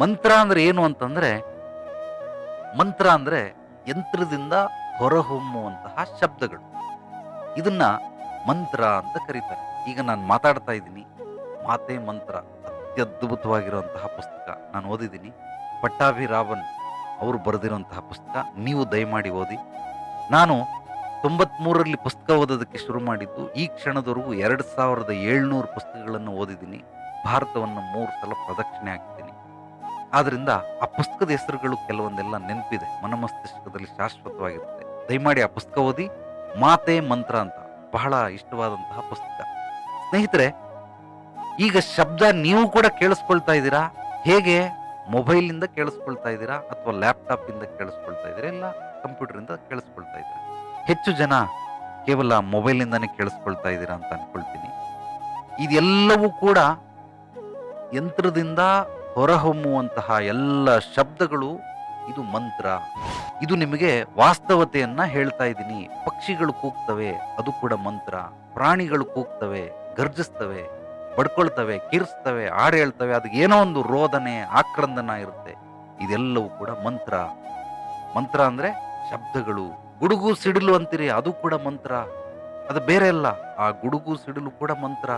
ಮಂತ್ರ ಅಂದ್ರೆ ಏನು ಅಂತಂದ್ರೆ, ಮಂತ್ರ ಅಂದ್ರೆ ಯಂತ್ರದಿಂದ ಹೊರಹೊಮ್ಮುವಂತಹ ಶಬ್ದಗಳು. ಇದನ್ನ ಮಂತ್ರ ಅಂತ ಕರೀತಾರೆ. ಈಗ ನಾನು ಮಾತಾಡ್ತಾ ಇದ್ದೀನಿ. ಮಾತೆ ಮಂತ್ರ, ಅತ್ಯದ್ಭುತವಾಗಿರುವಂತಹ ಪುಸ್ತಕ. ನಾನು ಓದಿದ್ದೀನಿ. ಪಟ್ಟಾಭಿರಾವನ್ ಅವರು ಬರೆದಿರುವಂತಹ ಪುಸ್ತಕ. ನೀವು ದಯಮಾಡಿ ಓದಿ. ನಾನು ತೊಂಬತ್ಮೂರರಲ್ಲಿ ಪುಸ್ತಕ ಓದೋದಕ್ಕೆ ಶುರು ಮಾಡಿದ್ದು ಈ ಕ್ಷಣದವರೆಗೂ ಎರಡು ಸಾವಿರದ ಏಳ್ನೂರು ಪುಸ್ತಕಗಳನ್ನು ಓದಿದ್ದೀನಿ. ಭಾರತವನ್ನು ಮೂರು ಸಲ ಪ್ರದಕ್ಷಿಣೆ ಹಾಕಿದ್ದೀನಿ ಆದ್ರಿಂದ ಆ ಪುಸ್ತಕದ ಹೆಸರುಗಳು ಕೆಲವೊಂದೆಲ್ಲ ನೆನಪಿದೆ. ಮನಮಸ್ತಿಷ್ಕದಲ್ಲಿ ಶಾಶ್ವತವಾಗಿರುತ್ತೆ. ದಯಮಾಡಿ ಆ ಪುಸ್ತಕ ಓದಿ, ಮಾತೆ ಮಂತ್ರ ಅಂತ, ಬಹಳ ಇಷ್ಟವಾದಂತಹ ಪುಸ್ತಕ. ಸ್ನೇಹಿತರೆ, ಈಗ ಶಬ್ದ ನೀವು ಕೂಡ ಕೇಳಿಸ್ಕೊಳ್ತಾ ಇದ್ದೀರಾ? ಹೇಗೆ? ಮೊಬೈಲ್ ಇಂದ ಕೇಳಿಸ್ಕೊಳ್ತಾ ಇದ್ದೀರಾ? ಅಥವಾ ಲ್ಯಾಪ್ಟಾಪ್ ಇಂದ ಕೇಳಿಸ್ಕೊಳ್ತಾ ಇದ್ದೀರಾ? ಇಲ್ಲ ಕಂಪ್ಯೂಟರ್ ಇಂದ ಕೇಳಿಸ್ಕೊಳ್ತಾ ಇದ್ದೀರಾ? ಹೆಚ್ಚು ಜನ ಕೇವಲ ಮೊಬೈಲ್ ಇಂದಾನೆ ಕೇಳಿಸ್ಕೊಳ್ತಾ ಇದ್ದೀರಾ ಅಂತ ಅನ್ಕೊಳ್ತೀನಿ. ಇದೆಲ್ಲವೂ ಕೂಡ ಯಂತ್ರದಿಂದ ಹೊರಹೊಮ್ಮುವಂತಹ ಎಲ್ಲ ಶಬ್ದಗಳು, ಇದು ಮಂತ್ರ. ಇದು ನಿಮಗೆ ವಾಸ್ತವತೆಯನ್ನ ಹೇಳ್ತಾ ಇದ್ದೀನಿ. ಪಕ್ಷಿಗಳು ಕೂಗ್ತವೆ, ಅದು ಕೂಡ ಮಂತ್ರ. ಪ್ರಾಣಿಗಳು ಕೂಗ್ತವೆ, ಗರ್ಜಿಸ್ತವೆ, ಬಡ್ಕೊಳ್ತವೆ, ಕಿರ್ಸ್ತವೆ, ಹಾಡು ಹೇಳ್ತವೆ ಅದಕ್ಕೆ ಏನೋ ಒಂದು ರೋದನೆ, ಆಕ್ರಂದನ ಇರುತ್ತೆ. ಇದೆಲ್ಲವೂ ಕೂಡ ಮಂತ್ರ. ಮಂತ್ರ ಅಂದ್ರೆ ಶಬ್ದಗಳು. ಗುಡುಗು ಸಿಡಿಲು ಅಂತೀರಿ, ಅದು ಕೂಡ ಮಂತ್ರ. ಅದು ಬೇರೆ ಅಲ್ಲ. ಆ ಗುಡುಗು ಸಿಡಿಲು ಕೂಡ ಮಂತ್ರ.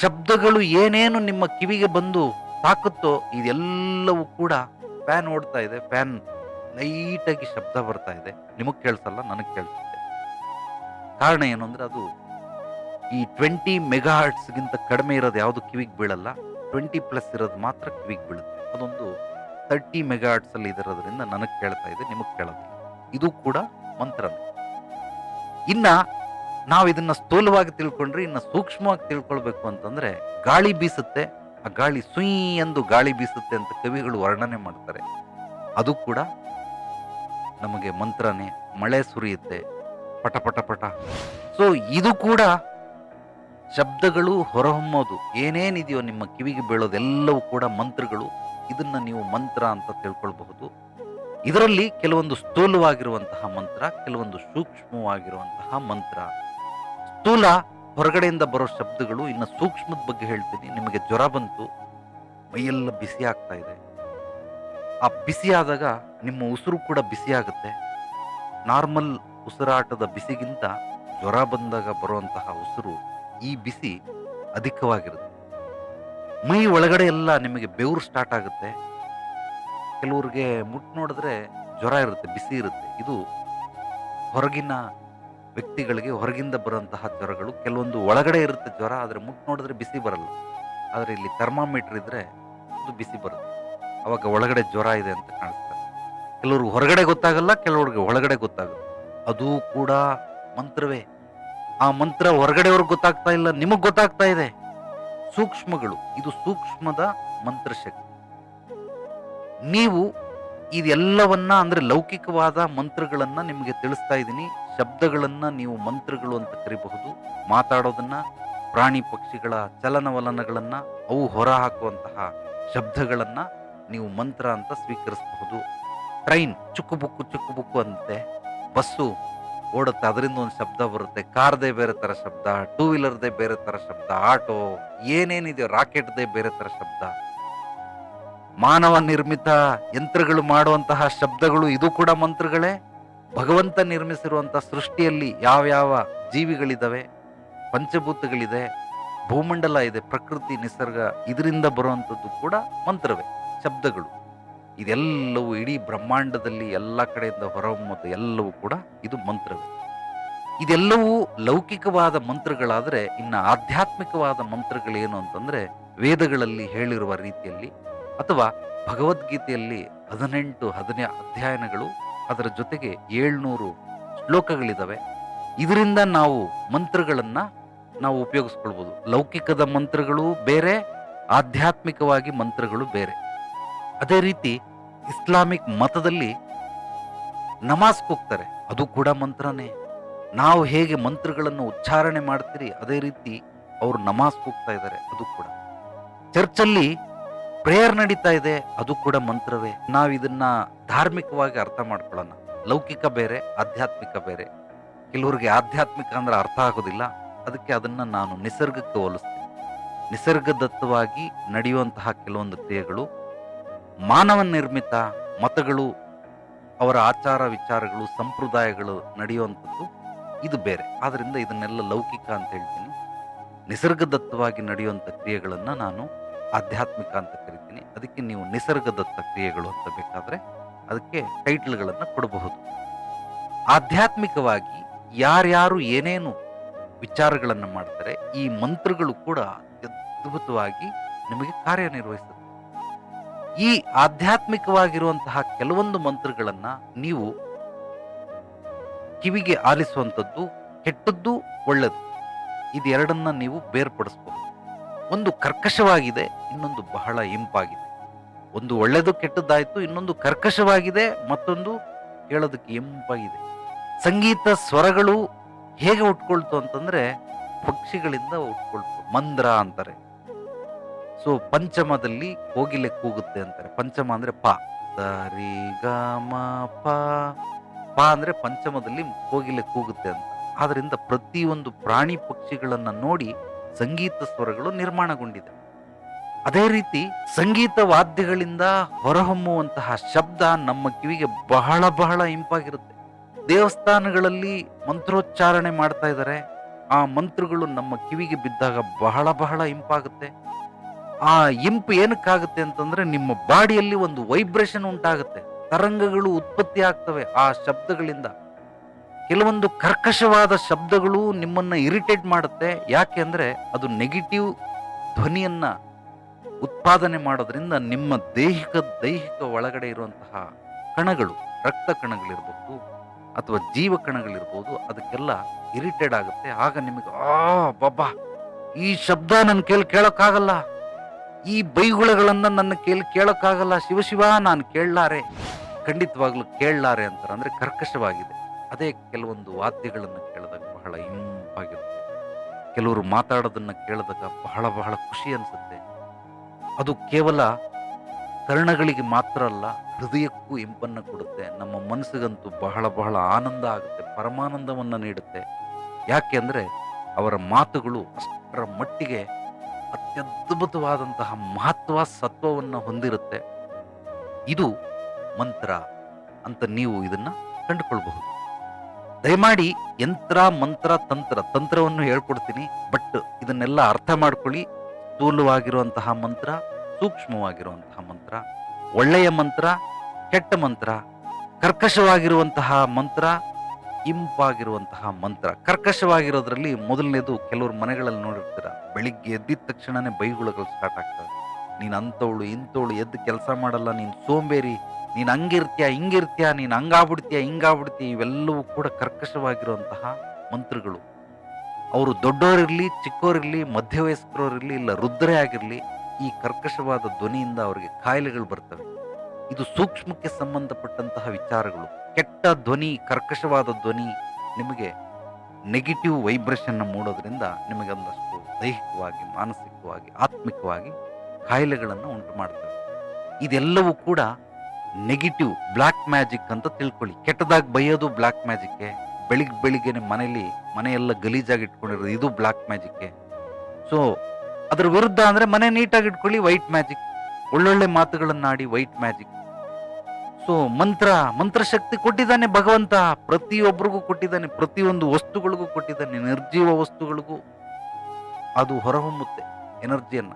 ಶಬ್ದಗಳು ಏನೇನು ನಿಮ್ಮ ಕಿವಿಗೆ ಬಂದು ತಾಕುತ್ತೋ ಇದೆಲ್ಲವೂ ಕೂಡ ಫ್ಯಾನ್ ಓಡ್ತಾ ಇದೆ. ಫ್ಯಾನ್ ಲೈಟಾಗಿ ಶಬ್ದ ಬರ್ತಾ ಇದೆ. ನಿಮಗೆ ಕೇಳಿಸಲ್ಲ, ನನಗೆ ಕೇಳಿಸುತ್ತೆ. ಕಾರಣ ಏನು ಅಂದರೆ ಅದು ಈ ಟ್ವೆಂಟಿ ಮೆಗಾ ಗಿಂತ ಕಡಿಮೆ ಇರೋದು ಯಾವುದು ಕಿವಿಗೆ ಬೀಳಲ್ಲ ಟ್ವೆಂಟಿ ಪ್ಲಸ್ ಇರೋದು ಮಾತ್ರ ಕಿವಿಗೆ ಬೀಳುತ್ತೆ. ಅದೊಂದು ತರ್ಟಿ ಮೆಗಾ ಹರ್ಟ್ಸಲ್ಲಿ ಇದಿರೋದ್ರಿಂದ ನನಗೆ ಕೇಳ್ತಾ ಇದೆ, ನಿಮಗೆ ಕೇಳೋದು ಇದು ಕೂಡ ಮಂತ್ರ ಇನ್ನ ನಾವು ಇದನ್ನ ಸ್ಥೂಲವಾಗಿ ತಿಳ್ಕೊಂಡ್ರೆ ಇನ್ನ ಸೂಕ್ಷ್ಮವಾಗಿ ತಿಳ್ಕೊಳ್ಬೇಕು ಅಂತಂದ್ರೆ ಗಾಳಿ ಬೀಸುತ್ತೆ, ಆ ಗಾಳಿ ಸುಯಿ ಎಂದು ಗಾಳಿ ಬೀಸುತ್ತೆ ಅಂತ ಕವಿಗಳು ವರ್ಣನೆ ಮಾಡ್ತಾರೆ. ಅದು ಕೂಡ ನಮಗೆ ಮಂತ್ರನೇ, ಮಳೆ ಸುರಿಯುತ್ತೆ, ಪಟ ಪಟ ಪಟ. ಸೊ ಇದು ಕೂಡ ಶಬ್ದಗಳು ಹೊರಹೊಮ್ಮೋದು. ಏನೇನಿದೆಯೋ ನಿಮ್ಮ ಕಿವಿಗೆ ಬೀಳೋದೆಲ್ಲವೂ ಕೂಡ ಮಂತ್ರಗಳು. ಇದನ್ನ ನೀವು ಮಂತ್ರ ಅಂತ ತಿಳ್ಕೊಳ್ಬಹುದು. ಇದರಲ್ಲಿ ಕೆಲವೊಂದು ಸ್ಥೂಲವಾಗಿರುವಂತಹ ಮಂತ್ರ, ಕೆಲವೊಂದು ಸೂಕ್ಷ್ಮವಾಗಿರುವಂತಹ ಮಂತ್ರ. ಸ್ಥೂಲ ಹೊರಗಡೆಯಿಂದ ಬರೋ ಶಬ್ದಗಳು ಇನ್ನು ಸೂಕ್ಷ್ಮದ ಬಗ್ಗೆ ಹೇಳ್ತೀನಿ. ನಿಮಗೆ ಜ್ವರ ಬಂತು, ಮೈಯೆಲ್ಲ ಬಿಸಿ ಆಗ್ತಾ ಇದೆ. ಆ ಬಿಸಿ ಆದಾಗ ನಿಮ್ಮ ಉಸಿರು ಕೂಡ ಬಿಸಿ ಆಗುತ್ತೆ. ನಾರ್ಮಲ್ ಉಸಿರಾಟದ ಬಿಸಿಗಿಂತ ಜ್ವರ ಬಂದಾಗ ಬರುವಂತಹ ಉಸಿರು ಈ ಬಿಸಿ ಅಧಿಕವಾಗಿರುತ್ತೆ. ಮೈ ಒಳಗಡೆ ಎಲ್ಲ ನಿಮಗೆ ಬೆವರು ಸ್ಟಾರ್ಟ್ ಆಗುತ್ತೆ. ಕೆಲವ್ರಿಗೆ ಮುಟ್ಟು ನೋಡಿದ್ರೆ ಜ್ವರ ಇರುತ್ತೆ, ಬಿಸಿ ಇರುತ್ತೆ. ಇದು ಹೊರಗಿನ ವ್ಯಕ್ತಿಗಳಿಗೆ ಹೊರಗಿಂದ ಬರುವಂತಹ ಜ್ವರಗಳು, ಕೆಲವೊಂದು ಒಳಗಡೆ ಇರುತ್ತೆ ಜ್ವರ, ಆದರೆ ಮುಟ್ ನೋಡಿದ್ರೆ ಬಿಸಿ ಬರಲ್ಲ. ಆದರೆ ಇಲ್ಲಿ ಥರ್ಮಾಮೀಟರ್ ಇದ್ದರೆ ಅದು ಬಿಸಿ ಬರುತ್ತೆ. ಅವಾಗ ಒಳಗಡೆ ಜ್ವರ ಇದೆ ಅಂತ ಕಾಣಿಸ್ತಾರೆ ಕೆಲವ್ರಿಗೆ ಹೊರಗಡೆ ಗೊತ್ತಾಗಲ್ಲ, ಕೆಲವ್ರಿಗೆ ಒಳಗಡೆ ಗೊತ್ತಾಗುತ್ತೆ ಅದು ಕೂಡ ಮಂತ್ರವೇ. ಆ ಮಂತ್ರ ಹೊರಗಡೆಯವ್ರಿಗೆ ಗೊತ್ತಾಗ್ತಾ ಇಲ್ಲ, ನಿಮಗೆ ಗೊತ್ತಾಗ್ತಾ ಇದೆ. ಸೂಕ್ಷ್ಮಗಳು, ಇದು ಸೂಕ್ಷ್ಮದ ಮಂತ್ರಶಕ್ತಿ. ನೀವು ಇದೆಲ್ಲವನ್ನ ಅಂದ್ರೆ ಲೌಕಿಕವಾದ ಮಂತ್ರಗಳನ್ನು ನಿಮಗೆ ತಿಳಿಸ್ತಾ ಇದ್ದೀನಿ. ಶಬ್ದಗಳನ್ನ ನೀವು ಮಂತ್ರಗಳು ಅಂತ ಕರಿಬಹುದು. ಮಾತಾಡೋದನ್ನ ಪ್ರಾಣಿ ಪಕ್ಷಿಗಳ ಚಲನವಲನಗಳನ್ನ ಅವು ಹೊರ ಹಾಕುವಂತಹ ಶಬ್ದಗಳನ್ನ ನೀವು ಮಂತ್ರ ಅಂತ ಸ್ವೀಕರಿಸಬಹುದು. ಟ್ರೈನ್ ಚುಕ್ಕು ಬುಕ್ಕು ಚುಕ್ಕು ಬುಕ್ಕು ಅಂತೆ. ಬಸ್ಸು ಓಡುತ್ತೆ, ಅದರಿಂದ ಒಂದು ಶಬ್ದ ಬರುತ್ತೆ. ಕಾರ್ದೇ ಬೇರೆ ತರ ಶಬ್ದ ಟೂ ವೀಲರ್ದೇ ಬೇರೆ ತರ ಶಬ್ದ, ಆಟೋ, ಏನೇನಿದೆಯೋ ರಾಕೆಟ್ದೇ ಬೇರೆ ತರ ಶಬ್ದ. ಮಾನವ ನಿರ್ಮಿತ ಯಂತ್ರಗಳು ಮಾಡುವಂತಹ ಶಬ್ದಗಳು ಇದು ಕೂಡ ಮಂತ್ರಗಳೇ. ಭಗವಂತ ನಿರ್ಮಿಸಿರುವಂಥ ಸೃಷ್ಟಿಯಲ್ಲಿ ಯಾವ್ಯಾವ ಜೀವಿಗಳಿದ್ದಾವೆ ಪಂಚಭೂತಗಳಿದೆ, ಭೂಮಂಡಲ ಇದೆ, ಪ್ರಕೃತಿ, ನಿಸರ್ಗ ಇದರಿಂದ ಬರುವಂಥದ್ದು ಕೂಡ ಮಂತ್ರವೇ, ಶಬ್ದಗಳು. ಇದೆಲ್ಲವೂ ಇಡೀ ಬ್ರಹ್ಮಾಂಡದಲ್ಲಿ ಎಲ್ಲ ಕಡೆಯಿಂದ ಹೊರಹೊಮ್ಮುತ್ತೆ ಎಲ್ಲವೂ ಕೂಡ ಇದು ಮಂತ್ರವೇ. ಇದೆಲ್ಲವೂ ಲೌಕಿಕವಾದ ಮಂತ್ರಗಳಾದರೆ ಇನ್ನು ಆಧ್ಯಾತ್ಮಿಕವಾದ ಮಂತ್ರಗಳೇನು ಅಂತಂದರೆ ವೇದಗಳಲ್ಲಿ ಹೇಳಿರುವ ರೀತಿಯಲ್ಲಿ ಅಥವಾ ಭಗವದ್ಗೀತೆಯಲ್ಲಿ ಹದಿನೆಂಟು ಹದಿನೇ ಅಧ್ಯಯನಗಳು ಅದರ ಜೊತೆಗೆ ಏಳ್ನೂರು ಶ್ಲೋಕಗಳಿದ್ದಾವೆ ಇದರಿಂದ ನಾವು ಮಂತ್ರಗಳನ್ನು ನಾವು ಉಪಯೋಗಿಸ್ಕೊಳ್ಬೋದು. ಲೌಕಿಕದ ಮಂತ್ರಗಳು ಬೇರೆ, ಆಧ್ಯಾತ್ಮಿಕವಾಗಿ ಮಂತ್ರಗಳು ಬೇರೆ. ಅದೇ ರೀತಿ ಇಸ್ಲಾಮಿಕ್ ಮತದಲ್ಲಿ ನಮಾಜ್ ಹೋಗ್ತಾರೆ. ಅದು ಕೂಡ ಮಂತ್ರನೇ. ನಾವು ಹೇಗೆ ಮಂತ್ರಗಳನ್ನು ಉಚ್ಚಾರಣೆ ಮಾಡ್ತೀರಿ, ಅದೇ ರೀತಿ ಅವರು ನಮಾಜ್ ಹೋಗ್ತಾ ಇದ್ದಾರೆ, ಅದು ಕೂಡ. ಚರ್ಚಲ್ಲಿ ಪ್ರೇಯರ್ ನಡೀತಾ ಇದೆ, ಅದು ಕೂಡ ಮಂತ್ರವೇ. ನಾವು ಇದನ್ನ ಧಾರ್ಮಿಕವಾಗಿ ಅರ್ಥ ಮಾಡ್ಕೊಳ್ಳೋಣ. ಲೌಕಿಕ ಬೇರೆ, ಆಧ್ಯಾತ್ಮಿಕ ಬೇರೆ. ಕೆಲವ್ರಿಗೆ ಆಧ್ಯಾತ್ಮಿಕ ಅಂದ್ರೆ ಅರ್ಥ ಆಗೋದಿಲ್ಲ. ಅದಕ್ಕೆ ಅದನ್ನ ನಾನು ನಿಸರ್ಗಕ್ಕೆ ಹೋಲಿಸ್ತೀನಿ. ನಿಸರ್ಗದತ್ತವಾಗಿ ನಡೆಯುವಂತಹ ಕೆಲವೊಂದು ಕ್ರಿಯೆಗಳು ಮಾನವ ನಿರ್ಮಿತ ಮತಗಳು, ಅವರ ಆಚಾರ ವಿಚಾರಗಳು, ಸಂಪ್ರದಾಯಗಳು ನಡೆಯುವಂಥದ್ದು ಇದು ಬೇರೆ. ಆದ್ದರಿಂದ ಇದನ್ನೆಲ್ಲ ಲೌಕಿಕ ಅಂತ ಹೇಳ್ತೀನಿ. ನಿಸರ್ಗದತ್ತವಾಗಿ ನಡೆಯುವಂಥ ಕ್ರಿಯೆಗಳನ್ನು ನಾನು ಆಧ್ಯಾತ್ಮಿಕ ಅಂತ ಕರಿತೀನಿ. ಅದಕ್ಕೆ ನೀವು ನಿಸರ್ಗದತ್ತ ಕ್ರಿಯೆಗಳು ಅಂತ ಬೇಕಾದ್ರೆ ಅದಕ್ಕೆ ಟೈಟ್ಲ್ಗಳನ್ನು ಕೊಡಬಹುದು. ಆಧ್ಯಾತ್ಮಿಕವಾಗಿ ಯಾರ್ಯಾರು ಏನೇನು ವಿಚಾರಗಳನ್ನು ಮಾಡ್ತಾರೆ, ಈ ಮಂತ್ರಗಳು ಕೂಡ ಅದ್ಭುತವಾಗಿ ನಿಮಗೆ ಕಾರ್ಯನಿರ್ವಹಿಸುತ್ತೆ. ಈ ಆಧ್ಯಾತ್ಮಿಕವಾಗಿರುವಂತಹ ಕೆಲವೊಂದು ಮಂತ್ರಗಳನ್ನು ನೀವು ಕಿವಿಗೆ ಆಲಿಸುವಂಥದ್ದು ಕೆಟ್ಟದ್ದು ಒಳ್ಳೆಯದು ಇದೆರಡನ್ನ ನೀವು ಬೇರ್ಪಡಿಸಬಹುದು ಒಂದು ಕರ್ಕಶವಾಗಿದೆ, ಇನ್ನೊಂದು ಬಹಳ ಇಂಪಾಗಿದೆ. ಒಂದು ಒಳ್ಳೆಯದು ಕೆಟ್ಟದ್ದಾಯಿತು, ಇನ್ನೊಂದು ಕರ್ಕಶವಾಗಿದೆ, ಮತ್ತೊಂದು ಕೇಳೋದಕ್ಕೆ ಇಂಪಾಗಿದೆ. ಸಂಗೀತ ಸ್ವರಗಳು ಹೇಗೆ ಉಟ್ಕೊಳ್ತು ಅಂತಂದರೆ, ಪಕ್ಷಿಗಳಿಂದ ಉಟ್ಕೊಳ್ತು, ಮಂದ್ರ ಅಂತಾರೆ. ಸೊ, ಪಂಚಮದಲ್ಲಿ ಕೋಗಿಲೆ ಕೂಗುತ್ತೆ ಅಂತಾರೆ. ಪಂಚಮ ಅಂದರೆ ಪ. ರಿ, ಗ, ಮ, ಪ. ಪ ಅಂದರೆ ಪಂಚಮದಲ್ಲಿ ಕೋಗಿಲೆ ಕೂಗುತ್ತೆ ಅಂತ. ಆದ್ದರಿಂದ ಪ್ರತಿಯೊಂದು ಪ್ರಾಣಿ ಪಕ್ಷಿಗಳನ್ನು ನೋಡಿ ಸಂಗೀತ ಸ್ವರಗಳು ನಿರ್ಮಾಣಗೊಂಡಿದೆ. ಅದೇ ರೀತಿ ಸಂಗೀತ ವಾದ್ಯಗಳಿಂದ ಹೊರಹೊಮ್ಮುವಂತಹ ಶಬ್ದ ನಮ್ಮ ಕಿವಿಗೆ ಬಹಳ ಬಹಳ ಇಂಪಾಗಿರುತ್ತೆ. ದೇವಸ್ಥಾನಗಳಲ್ಲಿ ಮಂತ್ರೋಚ್ಚಾರಣೆ ಮಾಡ್ತಾ ಇದ್ದಾರೆ. ಆ ಮಂತ್ರಗಳು ನಮ್ಮ ಕಿವಿಗೆ ಬಿದ್ದಾಗ ಬಹಳ ಬಹಳ ಇಂಪಾಗುತ್ತೆ. ಆ ಇಂಪು ಏನಕ್ಕಾಗುತ್ತೆ ಅಂತಂದ್ರೆ ನಿಮ್ಮ ಬಾಡಿಯಲ್ಲಿ ಒಂದು ವೈಬ್ರೇಷನ್ ಉಂಟಾಗುತ್ತೆ. ತರಂಗಗಳು ಉತ್ಪತ್ತಿ ಆಗ್ತವೆ ಆ ಶಬ್ದಗಳಿಂದ. ಕೆಲವೊಂದು ಕರ್ಕಶವಾದ ಶಬ್ದಗಳು ನಿಮ್ಮನ್ನು ಇರಿಟೇಟ್ ಮಾಡುತ್ತೆ. ಯಾಕೆ ಅಂದರೆ ಅದು ನೆಗೆಟಿವ್ ಧ್ವನಿಯನ್ನು ಉತ್ಪಾದನೆ ಮಾಡೋದ್ರಿಂದ ನಿಮ್ಮ ದೈಹಿಕ ದೈಹಿಕ ಒಳಗಡೆ ಇರುವಂತಹ ಕಣಗಳು, ರಕ್ತ ಕಣಗಳಿರ್ಬೋದು ಅಥವಾ ಜೀವ ಕಣಗಳಿರ್ಬೋದು ಅದಕ್ಕೆಲ್ಲ ಇರಿಟೇಟ್ ಆಗುತ್ತೆ. ಆಗ ನಿಮಗೆ, ಆ, ಬಾಬಾ, ಈ ಶಬ್ದ ನನ್ನ ಕೇಳಿ ಕೇಳೋಕ್ಕಾಗಲ್ಲ. ಈ ಬೈಗುಳಗಳನ್ನು ನನ್ನ ಕೇಳಿ ಕೇಳೋಕ್ಕಾಗಲ್ಲ. ಶಿವಶಿವ ಶಿವ, ನಾನು ಕೇಳಲಾರೆ. ಖಂಡಿತವಾಗ್ಲೂ ಕೇಳಲಾರೆ ಅಂತಾರೆ. ಅಂದರೆ ಕರ್ಕಶವಾಗಿದೆ. ಅದೇ ಕೆಲವೊಂದು ವಾದ್ಯಗಳನ್ನು ಕೇಳಿದಾಗ ಬಹಳ ಇಂಪಾಗಿರುತ್ತೆ. ಕೆಲವರು ಮಾತಾಡೋದನ್ನ ಕೇಳಿದಾಗ ಬಹಳ ಬಹಳ ಖುಷಿ ಅನಿಸುತ್ತೆ. ಅದು ಕೇವಲ ಕರ್ಣಗಳಿಗೆ ಮಾತ್ರ ಅಲ್ಲ, ಹೃದಯಕ್ಕೂ ಇಂಪನ್ನು ಕೊಡುತ್ತೆ. ನಮ್ಮ ಮನಸ್ಸಿಗಂತೂ ಬಹಳ ಬಹಳ ಆನಂದ ಆಗುತ್ತೆ, ಪರಮಾನಂದವನ್ನು ನೀಡುತ್ತೆ. ಯಾಕೆ ಅಂದರೆ ಅವರ ಮಾತುಗಳು ಅಷ್ಟರ ಮಟ್ಟಿಗೆ ಅತ್ಯದ್ಭುತವಾದಂತಹ ಮಹತ್ವ ಸತ್ವವನ್ನು ಹೊಂದಿರುತ್ತೆ. ಇದು ಮಂತ್ರ ಅಂತ ನೀವು ಇದನ್ನು ಕಂಡುಕೊಳ್ಬಹುದು. ದಯಮಾಡಿ ಯಂತ್ರ, ಮಂತ್ರ, ತಂತ್ರ, ತಂತ್ರವನ್ನು ಹೇಳ್ಕೊಡ್ತೀನಿ. ಬಟ್ ಇದನ್ನೆಲ್ಲ ಅರ್ಥ ಮಾಡ್ಕೊಳ್ಳಿ. ಸ್ಥೂಲವಾಗಿರುವಂತಹ ಮಂತ್ರ, ಸೂಕ್ಷ್ಮವಾಗಿರುವಂತಹ ಮಂತ್ರ, ಒಳ್ಳೆಯ ಮಂತ್ರ, ಕೆಟ್ಟ ಮಂತ್ರ, ಕರ್ಕಶವಾಗಿರುವಂತಹ ಮಂತ್ರ, ಇಂಪಾಗಿರುವಂತಹ ಮಂತ್ರ. ಕರ್ಕಶವಾಗಿರೋದ್ರಲ್ಲಿ ಮೊದಲನೇದು ಕೆಲವ್ರ ಮನೆಗಳಲ್ಲಿ ನೋಡಿರ್ತೀರ, ಬೆಳಿಗ್ಗೆ ಎದ್ದಿದ ತಕ್ಷಣನೇ ಬೈಗುಳಗಳು ಸ್ಟಾರ್ಟ್ ಆಗ್ತವೆ. ನೀನು ಅಂತವಳು ಇಂಥವಳು, ಎದ್ದು ಕೆಲಸ ಮಾಡಲ್ಲ, ನೀನು ಸೋಂಬೇರಿ ನೀನ್ ಹಂಗಿರ್ತೀಯ, ಹಿಂಗಿರ್ತೀಯ, ನೀನು ಹಂಗಾಗ್ಬಿಡ್ತೀಯ, ಹಿಂಗಾಗ್ಬಿಡ್ತೀಯ, ಇವೆಲ್ಲವೂ ಕೂಡ ಕರ್ಕಶವಾಗಿರುವಂತಹ ಮಂತ್ರಗಳು. ಅವರು ದೊಡ್ಡವರಿರ್ಲಿ ಮಧ್ಯವಯಸ್ಕರ ಇರಲಿ ಇಲ್ಲ ರುದ್ರೇ ಆಗಿರಲಿ, ಈ ಕರ್ಕಶವಾದ ಧ್ವನಿಯಿಂದ ಅವರಿಗೆ ಕಾಯಿಲೆಗಳು ಬರ್ತವೆ. ಇದು ಸೂಕ್ಷ್ಮಕ್ಕೆ ಸಂಬಂಧಪಟ್ಟಂತಹ ವಿಚಾರಗಳು. ಕೆಟ್ಟ ಧ್ವನಿ, ಕರ್ಕಶವಾದ ಧ್ವನಿ ನಿಮಗೆ ನೆಗೆಟಿವ್ ವೈಬ್ರೇಷನ್ ಮೂಡೋದ್ರಿಂದ ನಿಮಗೆ ಒಂದಷ್ಟು ದೈಹಿಕವಾಗಿ, ಮಾನಸಿಕವಾಗಿ, ಆತ್ಮಿಕವಾಗಿ ಕಾಯಿಲೆಗಳನ್ನು ಉಂಟು ಮಾಡ್ತವೆ ಇದೆಲ್ಲವೂ ಕೂಡ ನೆಗೆಟಿವ್ ಬ್ಲ್ಯಾಕ್ ಮ್ಯಾಜಿಕ್ ಅಂತ ತಿಳ್ಕೊಳ್ಳಿ. ಕೆಟ್ಟದಾಗಿ ಬೈಯೋದು ಬ್ಲ್ಯಾಕ್ ಮ್ಯಾಜಿಕ್ಕೆ. ಬೆಳಿಗ್ಗೆ ಬೆಳಿಗ್ಗೆನೆ ಮನೆಯಲ್ಲಿ ಮನೆಯೆಲ್ಲ ಗಲೀಜಾಗಿ ಇಟ್ಕೊಂಡಿರೋದು, ಇದು ಬ್ಲ್ಯಾಕ್ ಮ್ಯಾಜಿಕ್ಕೆ. ಸೊ ಅದ್ರ ವಿರುದ್ಧ ಅಂದ್ರೆ ಮನೆ ನೀಟಾಗಿ ಇಟ್ಕೊಳ್ಳಿ, ವೈಟ್ ಮ್ಯಾಜಿಕ್. ಒಳ್ಳೊಳ್ಳೆ ಮಾತುಗಳನ್ನಾಡಿ ವೈಟ್ ಮ್ಯಾಜಿಕ್. ಸೊ ಮಂತ್ರ, ಮಂತ್ರಶಕ್ತಿ ಕೊಟ್ಟಿದ್ದಾನೆ ಭಗವಂತ. ಪ್ರತಿಯೊಬ್ಬರಿಗೂ ಕೊಟ್ಟಿದ್ದಾನೆ, ಪ್ರತಿಯೊಂದು ವಸ್ತುಗಳಿಗೂ ಕೊಟ್ಟಿದ್ದಾನೆ, ನಿರ್ಜೀವ ವಸ್ತುಗಳಿಗೂ. ಅದು ಹೊರಹೊಮ್ಮುತ್ತೆ ಎನರ್ಜಿಯನ್ನ.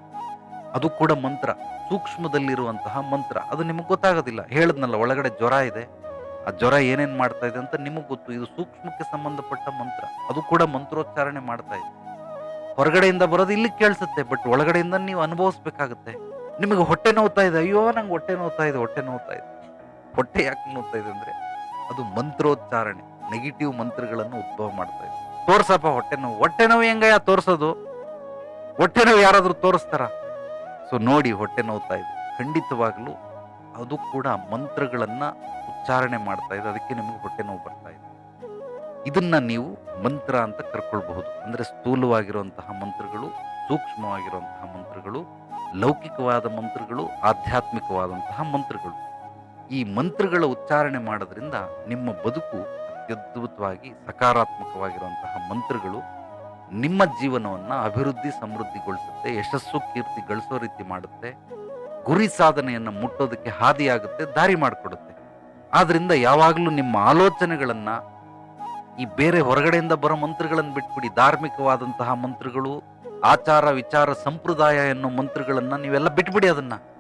ಅದು ಕೂಡ ಮಂತ್ರ. ಸೂಕ್ಷ್ಮದಲ್ಲಿರುವಂತಹ ಮಂತ್ರ. ಅದು ನಿಮಗೆ ಗೊತ್ತಾಗೋದಿಲ್ಲ. ಹೇಳದ್ನಲ್ಲ, ಒಳಗಡೆ ಜ್ವರ ಇದೆ. ಆ ಜ್ವರ ಏನೇನ್ ಮಾಡ್ತಾ ಇದೆ ಅಂತ ನಿಮಗೆ ಗೊತ್ತು. ಇದು ಸೂಕ್ಷ್ಮಕ್ಕೆ ಸಂಬಂಧಪಟ್ಟ ಮಂತ್ರ. ಅದು ಕೂಡ ಮಂತ್ರೋಚ್ಚಾರಣೆ ಮಾಡ್ತಾ ಇದೆ. ಹೊರಗಡೆಯಿಂದ ಬರೋದು ಇಲ್ಲಿ ಕೇಳಿಸುತ್ತೆ, ಬಟ್ ಒಳಗಡೆಯಿಂದ ನೀವು ಅನುಭವಿಸ್ಬೇಕಾಗುತ್ತೆ. ನಿಮಗೆ ಹೊಟ್ಟೆ ನೋವ್ತಾ ಇದೆ. ಅಯ್ಯೋ, ನಂಗೆ ಹೊಟ್ಟೆ ನೋವ್ತಾ ಇದೆ, ಹೊಟ್ಟೆ ನೋವ್ತಾ ಇದೆ. ಹೊಟ್ಟೆ ಯಾಕೆ ನೋವ್ತಾ ಇದೆ ಅಂದ್ರೆ, ಅದು ಮಂತ್ರೋಚ್ಚಾರಣೆ ನೆಗೆಟಿವ್ ಮಂತ್ರಗಳನ್ನು ಉದ್ಭವ ಮಾಡ್ತಾ ಇದೆ. ತೋರ್ಸಪ್ಪ ಹೊಟ್ಟೆ ನೋವು. ಹೊಟ್ಟೆ ನೋವು ಹೆಂಗಯ್ಯ ತೋರಿಸೋದು? ಹೊಟ್ಟೆ ನೋವು ಯಾರಾದರೂ ತೋರಿಸ್ತಾರ? ಸೊ ನೋಡಿ ಹೊಟ್ಟೆ ನೋವ್ತಾ ಇದೆ. ಖಂಡಿತವಾಗಲೂ ಅದು ಕೂಡ ಮಂತ್ರಗಳನ್ನು ಉಚ್ಚಾರಣೆ ಮಾಡ್ತಾ ಇದೆ. ಅದಕ್ಕೆ ನಿಮಗೆ ಹೊಟ್ಟೆ ನೋವು ಬರ್ತಾ ಇದೆ. ಇದನ್ನು ನೀವು ಮಂತ್ರ ಅಂತ ಕರ್ಕೊಳ್ಬಹುದು. ಅಂದರೆ ಸ್ಥೂಲವಾಗಿರುವಂತಹ ಮಂತ್ರಗಳು, ಸೂಕ್ಷ್ಮವಾಗಿರುವಂತಹ ಮಂತ್ರಗಳು, ಲೌಕಿಕವಾದ ಮಂತ್ರಗಳು, ಆಧ್ಯಾತ್ಮಿಕವಾದಂತಹ ಮಂತ್ರಗಳು. ಈ ಮಂತ್ರಗಳ ಉಚ್ಚಾರಣೆ ಮಾಡೋದ್ರಿಂದ ನಿಮ್ಮ ಬದುಕು ಅತ್ಯದ್ಭುತವಾಗಿ ಸಕಾರಾತ್ಮಕವಾಗಿರುವಂತಹ ಮಂತ್ರಗಳು ನಿಮ್ಮ ಜೀವನವನ್ನು ಅಭಿವೃದ್ಧಿ ಸಮೃದ್ಧಿಗೊಳಿಸುತ್ತೆ, ಯಶಸ್ಸು ಕೀರ್ತಿ ಗಳಿಸೋ ರೀತಿ ಮಾಡುತ್ತೆ, ಗುರಿ ಸಾಧನೆಯನ್ನು ಮುಟ್ಟೋದಕ್ಕೆ ಹಾದಿಯಾಗುತ್ತೆ, ದಾರಿ ಮಾಡಿಕೊಡುತ್ತೆ. ಆದ್ದರಿಂದ ಯಾವಾಗಲೂ ನಿಮ್ಮ ಆಲೋಚನೆಗಳನ್ನು ಈ ಬೇರೆ ಹೊರಗಡೆಯಿಂದ ಬರೋ ಮಂತ್ರಗಳನ್ನು ಬಿಟ್ಬಿಡಿ. ಧಾರ್ಮಿಕವಾದಂತಹ ಮಂತ್ರಗಳು, ಆಚಾರ, ವಿಚಾರ, ಸಂಪ್ರದಾಯ ಎನ್ನೋ ಮಂತ್ರಗಳನ್ನು ನೀವೆಲ್ಲ ಬಿಟ್ಬಿಡಿ ಅದನ್ನು.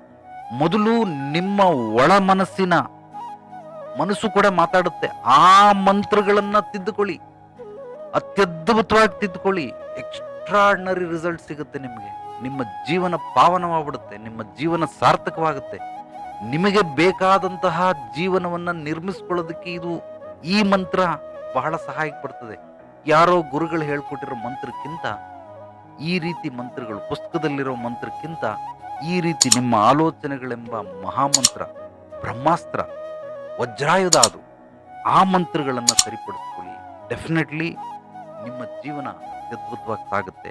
ಮೊದಲು ನಿಮ್ಮ ಒಳ ಮನಸ್ಸಿನ ಮನಸ್ಸು ಕೂಡ ಮಾತಾಡುತ್ತೆ. ಆ ಮಂತ್ರಗಳನ್ನು ತಿದ್ದುಕೊಳ್ಳಿ. ಅತ್ಯದ್ಭುತವಾಗಿ ತಿದ್ದುಕೊಳ್ಳಿ. ಎಕ್ಸ್ಟ್ರಾರ್ಡಿನರಿ ರಿಸಲ್ಟ್ ಸಿಗುತ್ತೆ ನಿಮಗೆ. ನಿಮ್ಮ ಜೀವನ ಪಾವನವಾಗ್ಬಿಡುತ್ತೆ, ನಿಮ್ಮ ಜೀವನ ಸಾರ್ಥಕವಾಗುತ್ತೆ. ನಿಮಗೆ ಬೇಕಾದಂತಹ ಜೀವನವನ್ನ ನಿರ್ಮಿಸ್ಕೊಳ್ಳೋದಕ್ಕೆ ಇದು ಈ ಮಂತ್ರ ಬಹಳ ಸಹಾಯಕ್ಕೆ ಬರ್ತದೆ. ಯಾರೋ ಗುರುಗಳು ಹೇಳ್ಕೊಟ್ಟಿರೋ ಮಂತ್ರಕ್ಕಿಂತ, ಈ ರೀತಿ ಮಂತ್ರಗಳು, ಪುಸ್ತಕದಲ್ಲಿರೋ ಮಂತ್ರಕ್ಕಿಂತ ಈ ರೀತಿ ನಿಮ್ಮ ಆಲೋಚನೆಗಳೆಂಬ ಮಹಾಮಂತ್ರ, ಬ್ರಹ್ಮಾಸ್ತ್ರ, ವಜ್ರಾಯುಧ ಅದು, ಆ ಮಂತ್ರಗಳನ್ನು ಸರಿಪಡಿಸ್ಕೊಳ್ಳಿ. ಡೆಫಿನೆಟ್ಲಿ ನಿಮ್ಮ ಜೀವನ ಅದ್ಭುತವಾಗಿ ಸಾಗುತ್ತೆ.